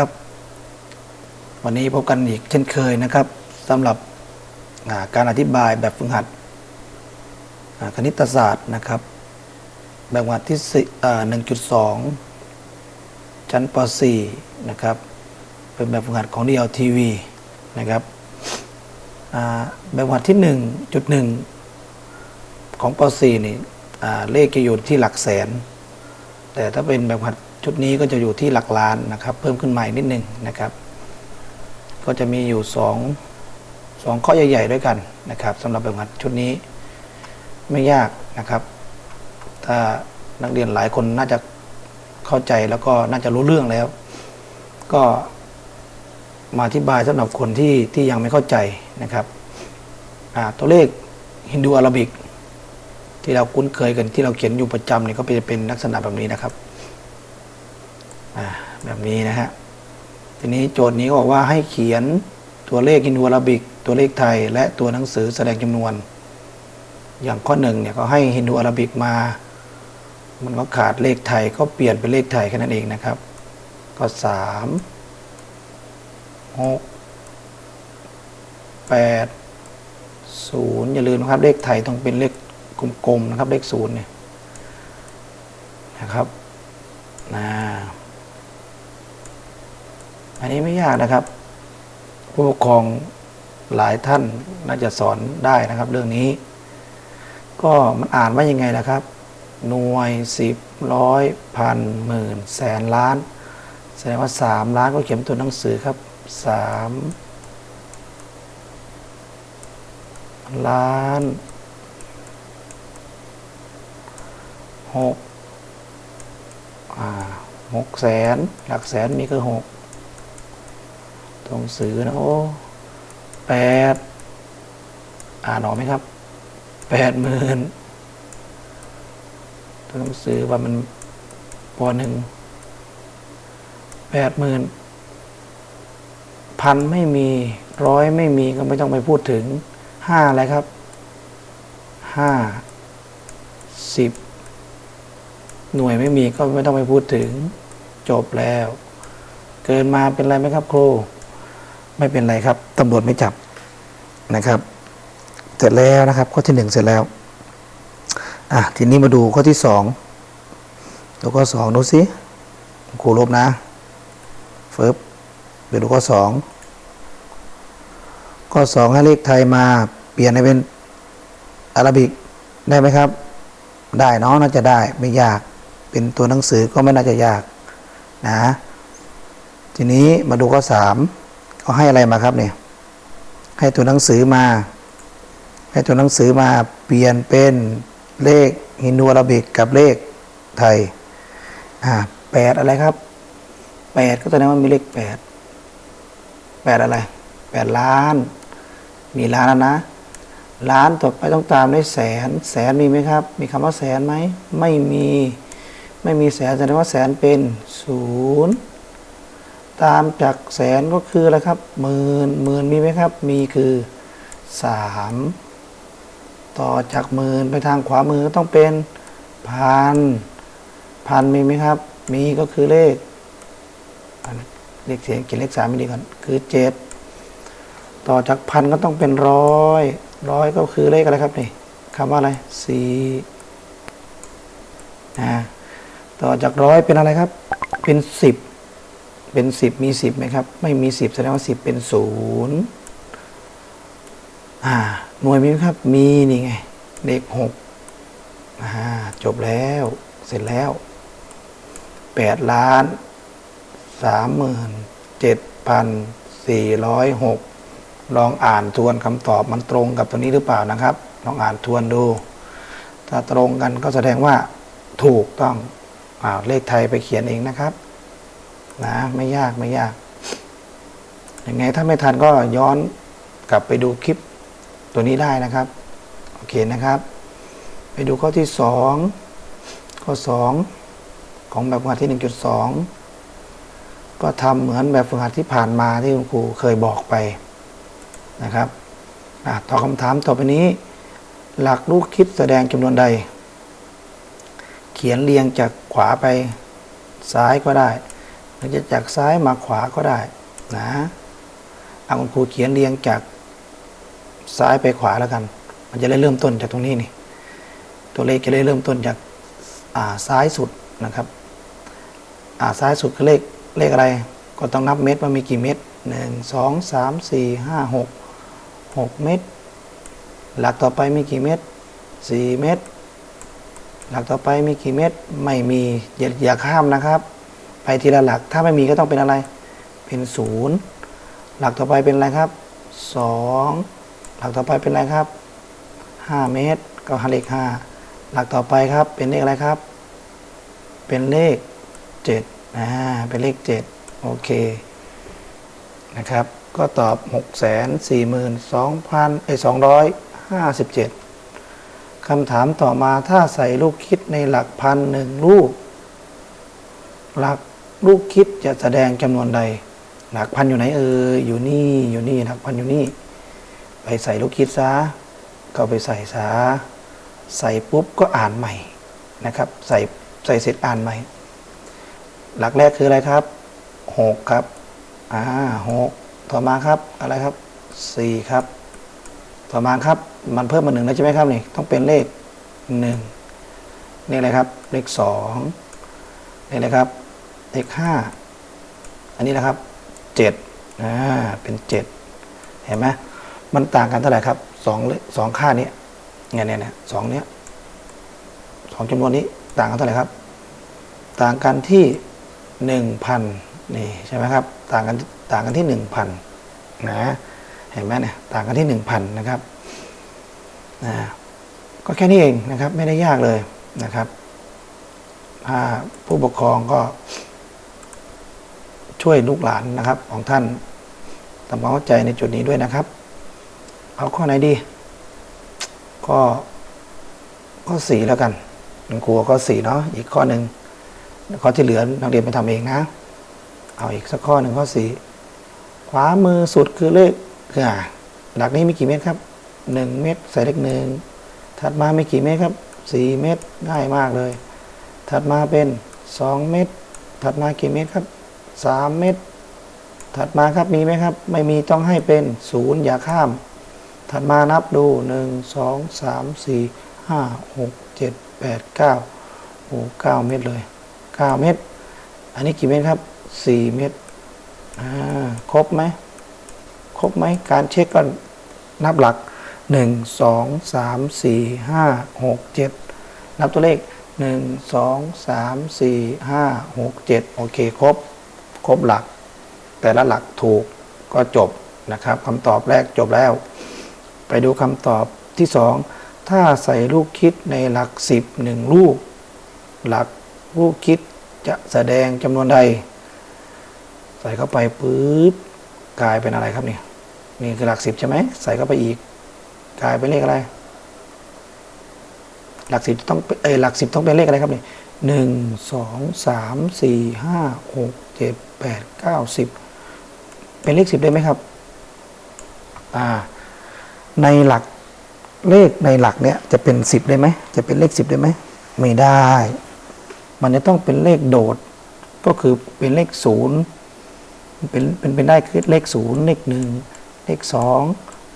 ครับ วันนี้พบกันอีกเช่นเคยนะครับสำหรับาการอธิบายแบบฝึกหัดคณิตศาสตร์นะครับ แบบฝึกหัดที่สี่อ่า1.2ชั้นป .4 นะครับ เป็นแบบฝึกหัดของ DLTV นะครับแบบฝึกหัดที่ 1.1 ของป .4 นี่เลขจะอยู่ที่หลักแสน แต่ถ้าเป็นแบบฝึกหัด ชุดนี้ก็จะอยู่ที่หลักล้านนะครับ เพิ่มขึ้นมาอีกนิดนึงนะครับ ก็จะมีอยู่สองสองข้อใหญ่ ๆ ด้วยกันนะครับสำหรับแบบหัดชุดนี้ไม่ยากนะครับ ถ้านักเรียนหลายคนน่าจะเข้าใจแล้วก็น่าจะรู้เรื่องแล้ว ก็มาอธิบายสำหรับคนที่ที่ยังไม่เข้าใจนะครับตัวเลขฮินดูอาราบิก ที่เราคุ้นเคยกันที่เราเขียนอยู่ประจำเนี่ยก็เป็นเป็นลักษณะแบบนี้นะครับ แบบนี้นะฮะ ทีนี้โจทย์นี้ก็บอกว่าให้เขียนตัวเลขฮินดูอาราบิก ตัวเลขไทย และตัวหนังสือแสดงจำนวน อย่างข้อหนึ่งเนี่ยก็ให้ฮินดูอาราบิกมา มันก็ขาดเลขไทยก็เปลี่ยนเป็นเลขไทยแค่นั้นเองนะครับ ก็สามหกแปดศูนย์อย่าลืมนะครับ เลขไทยต้องเป็นเลขกลมๆนะครับ เลขศูนย์เนี่ยนะครับนะ อันนี้ไม่ยากนะครับ ผู้ปกครองหลายท่านน่าจะสอนได้นะครับ เรื่องนี้ ก็มันอ่านว่ายังไงล่ะครับ หน่วยสิบร้อยพันหมื่นแสนล้าน แสดงว่าสามล้านก็เขียนตัวหนังสือครับสามล้านหกอ่าหกแสน หลักแสนมีคือหก ตัวหนังสือนะโอ้แปดอ่านออกไหมครับแปดหมื่นตัวหนังสือว่ามันปหนึ่งแปดหมื่นพันไม่มีร้อยไม่มีก็ไม่ต้องไปพูดถึงห้าอะไรครับห้าสิบหน่วยไม่มีก็ไม่ต้องไปพูดถึงจบแล้ว เกินมาเป็นไรไหมครับครู ไม่เป็นไรครับตำรวจไม่จับนะครับ เสร็จแล้วนะครับ ข้อที่หนึ่งเสร็จแล้วอะทีนี้มาดูข้อที่สองดูข้อสองดูสิครูลบนะเฟิบไปดูข้อสองข้อสองให้เลขไทยมาเปลี่ยนให้เป็นอารบิกได้ไหมครับ ได้เน้องน่าจะได้ไม่ยากเป็นตัวหนังสือก็ไม่น่าจะยากนะ ทีนี้มาดูข้อสาม เขาให้อะไรมาครับเนี่ยให้ตัวหนังสือมา ให้ตัวหนังสือมาเปลี่ยนเป็นเลขฮินดูอาราบิกกับเลขไทยอ่าแปดอะไรครับแปดก็แสดงว่ามีเลขแปดแปดอะไรแปดล้าน มีล้านแล้วนะล้านต่อไปต้องตามด้วยแสน แสนมีไหมครับ มีคำว่าแสนไหม ไม่มี ไม่มีแสนแสดงว่าแสนเป็นศูนย์ ตามจากแสนก็คืออะไรครับหมื่นหมื่นมีไหมครับ มีคือสามต่อจากหมื่นไปทางขวามือก็ต้องเป็นพันพันมีไหมครับ มีก็คือเลขเลขเสียงเขียนเลขสามไม่ดีก่อนคือเจ็ดต่อจากพันก็ต้องเป็นร้อยร้อยก็คือเลขอะไรครับนี่คำว่าอะไรสี่นะต่อจากร้อยเป็นอะไรครับ เป็นสิบ เป็นสิบมีสิบไหมครับ ไม่มีสิบแสดงว่าสิบเป็นศูนย์อ่าหน่วยมีไหมครับ มีนี่ไง เลขหกอ่าจบแล้วเสร็จแล้วแปดล้านสามหมื่นเจ็ดพันสี่ร้อยหกลองอ่านทวนคำตอบมันตรงกับตัวนี้หรือเปล่านะครับ ลองอ่านทวนดู ถ้าตรงกันก็แสดงว่าถูกต้องอ่าเลขไทยไปเขียนเองนะครับ นะไม่ยากไม่ยากยังไงถ้าไม่ทันก็ย้อนกลับไปดูคลิปตัวนี้ได้นะครับ โอเคนะครับ ไปดูข้อที่สองข้อสองของแบบฝึกหัดที่หนึ่งจุดสองก็ทำเหมือนแบบฝึกหัดที่ผ่านมาที่คุณครูเคยบอกไปนะครับอะตอบคำถามต่อไปนี้ หลักลูกคิดแสดงจำนวนใด เขียนเรียงจากขวาไปซ้ายก็ได้ือจะจากซ้ายมาขวาก็ได้นะเอาคุณครูเขียนเรียงจากซ้ายไปขวาแล้วกัน มันจะได้เริ่มต้นจากตรงนี้นี่ ตัวเลขจะได้เริ่มต้นจากอ่าซ้ายสุดนะครับอ่าซ้ายสุดคือเลขเลขอะไร ก็ต้องนับเม็ดว่ามีกี่เม็ดหนึ่งสองสามสี่ห้าหกหกเม็ดหลักต่อไปมีกี่เม็ดสี่เม็ดหลักต่อไปมีกี่เม็ดไม่มีอย่าอย่าข้ามนะครับ ไปทีละหลัก ถ้าไม่มีก็ต้องเป็นอะไร เป็นศูนย์หลักต่อไปเป็นอะไรครับสองหลักต่อไปเป็นอะไรครับห้าเมตรก็หาเลขห้าหลักต่อไปครับเป็นเลขอะไรครับ เป็นเลขเจ็ดอ่าเป็นเลขเจ็ดโอเคนะครับ ก็ตอบหกแสนสี่หมื่นสองพันเอ้สองร้อยห้าสิบเจ็ดคำถามต่อมาถ้าใส่ลูกคิดในหลักพันหนึ่งลูก หลัก ลูกคิดจะแสดงจำนวนใด หลักพันอยู่ไหนเอออยู่นี่อยู่นี่หลักพันอยู่นี่ ไปใส่ลูกคิดซะก็ไปใส่ซะใส่ปุ๊บก็อ่านใหม่นะครับ ใส่ใส่เสร็จอ่านใหม่ หลักแรกคืออะไรครับหกครับอ่าหกต่อมาครับอะไรครับสี่ครับ ต่อมาครับมันเพิ่มมาหนึ่งแล้วใช่ไหมครับนี่ต้องเป็นเลขหนึ่งนี่อะไรครับ เลขสองนี่อะไรครับ เลขห้าอันนี้นะครับเจ็ดอ่าเป็นเจ็ดเห็นไหมมันต่างกันเท่าไหร่ครับสองเลสองค่านี้เนี่ยเนี่ยเนี่ยสองเนี้ยสองจำนวนนี้ต่างกันเท่าไหร่ครับ ต่างกันที่หนึ่งพันนี่ใช่ไหมครับ ต่างกันต่างกันที่หนึ่งพันนะเห็นไหมเนี่ยต่างกันที่หนึ่งพันนะครับนะก็แค่นี้เองนะครับ ไม่ได้ยากเลยนะครับ ถ้าผู้ปกครองก็ ช่วยลูกหลานนะครับของท่านทำความเข้าใจในจุดนี้ด้วยนะครับ เอาข้อไหนดี ก็ข้อสี่แล้วกันคุณครูข้อสี่เนาะอีกข้อหนึ่งข้อที่เหลือนักเรียนไปทำเองนะ เอาอีกสักข้อหนึ่งข้อสี่ขวามือสุดคือเลขคืออ่าหลักนี้มีกี่เมตรครับหนึ่งเมตรใส่เลขหนึ่งถัดมาไม่กี่เมตรครับสี่เมตรง่ายมากเลย ถัดมาเป็นสองเมตร ถัดมากี่เมตรครับ สามเมตรถัดมาครับมีไหมครับ ไม่มีต้องให้เป็นศูนย์อย่าข้าม ถัดมานับดูหนึ่งสองสามสี่ห้าหกเจ็ดแปดเก้าโอ้เก้าเมตรเลยเก้าเมตรอันนี้กี่เมตรครับสี่เมตรอ่าครบไหมครบไหมการเช็คก็นับหลักหนึ่งสองสามสี่ห้าหกเจ็ดนับตัวเลขหนึ่งสองสามสี่ห้าหกเจ็ดโอเค ครบ ครบหลัก แต่ละหลักถูกก็จบนะครับคำตอบแรกจบแล้ว ไปดูคำตอบที่สองถ้าใส่ลูกคิดในหลักสิบหนึ่งลูก หลักลูกคิดจะแสดงจำนวนใด ใส่เข้าไปปุ๊บกลายเป็นอะไรครับเนี่ยนี่คือหลักสิบใช่ไหมใส่เข้าไปอีก กลายเป็นเลขอะไร หลักสิบต้องเออหลักสิบต้องเป็นเลขอะไรครับเนี่ยหนึ่งสองสามสี่ห้าหกเจ็ด แปดเก้าสิบเป็นเลขสิบได้ไหมครับ ในหลักเลขในหลักเนี้ยจะเป็นสิบได้ไหม จะเป็นเลขสิบได้ไหม ไม่ได้ มันจะต้องเป็นเลขโดด ก็คือเป็นเลขศูนย์เป็นเป็นเป็นได้คือเลขศูนย์เลขหนึ่งเลขสอง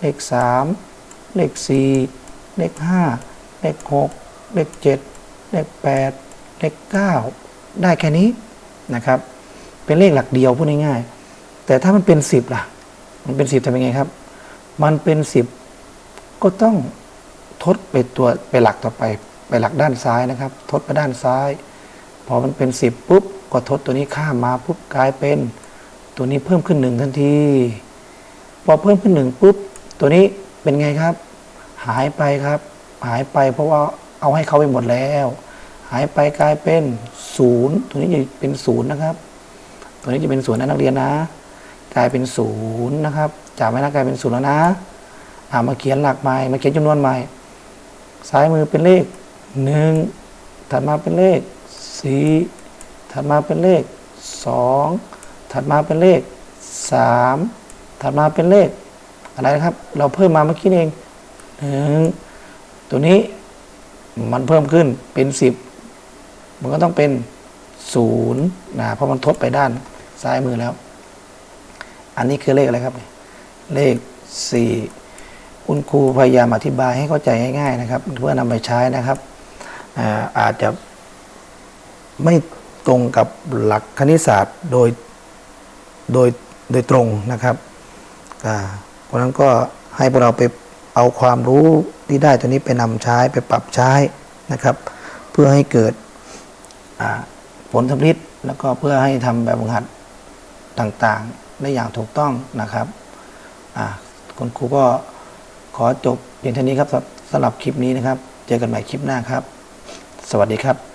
เลขสามเลขสี่เลขห้าเลขหกเลขเจ็ดเลขแปดเลขเก้าได้แค่นี้นะครับ เป็นเลขหลักเดียวพูดง่ายๆแต่ถ้ามันเป็นสิบล่ะ มันเป็นสิบทำยังไงครับ มันเป็นสิบก็ต้องทดไปตัวไปหลักต่อไป ไปหลักด้านซ้ายนะครับ ทดไปด้านซ้าย พอมันเป็นสิบปุ๊บก็ทดตัวนี้ข้ามมาปุ๊บกลายเป็น ตัวนี้เพิ่มขึ้นหนึ่งทันที พอเพิ่มขึ้นหนึ่งปุ๊บตัวนี้เป็นไงครับ หายไปครับ หายไปเพราะว่าเอาให้เขาไปหมดแล้ว หายไปกลายเป็นศูนย์ตัวนี้จะเป็นศูนย์นะครับ ตัวนี้จะเป็นศูนย์นักเรียนนะ กลายเป็นศูนย์นะครับจำไว้นะกกลายเป็นศูนย์แล้วนะอ่ามาเขียนหลักใหม่มาเขียนจำนวนใหม่ ซ้ายมือเป็นเลขหนึ่งถัดมาเป็นเลขสี่ถัดมาเป็นเลขสองถัดมาเป็นเลขสามถัดมาเป็นเลขอะไรนะครับ เราเพิ่มมาเมื่อกี้เองหนึ่งตัวนี้มันเพิ่มขึ้นเป็นสิบมันก็ต้องเป็นศูนย์นะเพราะมันทดไปด้าน ซ้ายมือแล้ว อันนี้คือเลขอะไรครับ เลขสี่คุณครูพยายามอธิบายให้เข้าใจง่ายๆนะครับ เพื่อนำไปใช้นะครับอาอาจจะไม่ตรงกับหลักคณิตศาสตร์โดยโดยโดยตรงนะครับเพราะนั้นก็ให้พวกเราไปเอาความรู้ที่ได้ตัวนี้ไปนำใช้ไปปรับใช้นะครับ เพื่อให้เกิดผลสำลิดแล้วก็เพื่อให้ทำแบบหัด ต่างๆ ได้อย่างถูกต้องนะครับคุณครูก็ขอจบเพียงเท่านี้ครับสำหรับคลิปนี้นะครับ เจอกันใหม่คลิปหน้าครับ สวัสดีครับ